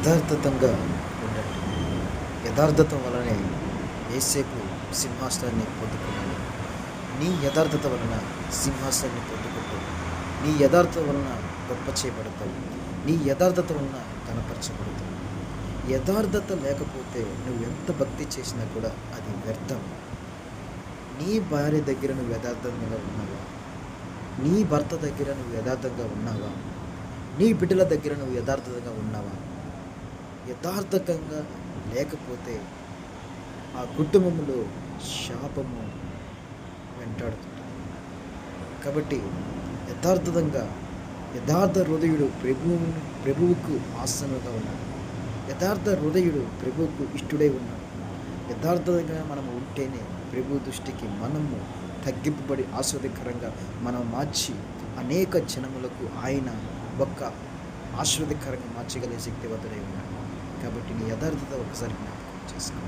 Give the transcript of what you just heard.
యథార్థతంగా ఉండండి. యథార్థత వలనే ఏసేపు సింహాసనాన్ని పొందుకున్నాడు నీ యథార్థత వలన సింహాసనాన్ని పొందుకుంటావు నీ యథార్థత వలన గొప్ప చేయబడతావు. నీ యథార్థత వలన కనపరచబడతావు యథార్థత లేకపోతే నువ్వు ఎంత భక్తి చేసినా కూడా అది వ్యర్థం. నీ భార్య దగ్గర నువ్వు యథార్థంగా ఉన్నావా? నీ భర్త దగ్గర నువ్వు యథార్థంగా ఉన్నావా? నీ బిడ్డల దగ్గర నువ్వు యథార్థంగా ఉన్నావా? యథార్థకంగా లేకపోతే ఆ కుటుంబంలో శాపము వెంటాడుతుంది కాబట్టి యథార్థంగా యథార్థ హృదయుడు ప్రభువు ప్రభువుకు ఆసనగా ఉన్నాడు. యథార్థ హృదయుడు ప్రభువుకు ఇష్టడై ఉన్నాడు. యథార్థంగా మనం ఉంటేనే ప్రభు దృష్టికి మనము తగ్గింపబడి ఆస్వాదకరంగా మనం మార్చి అనేక జనములకు ఆయన ఒక్క ఆశ్రదకరంగా మార్చగలిగే శక్తివంతుడై ఉన్నాడు. కాబట్టి నీ యథార్థత ఒకసారి జ్ఞాపకం చేసుకో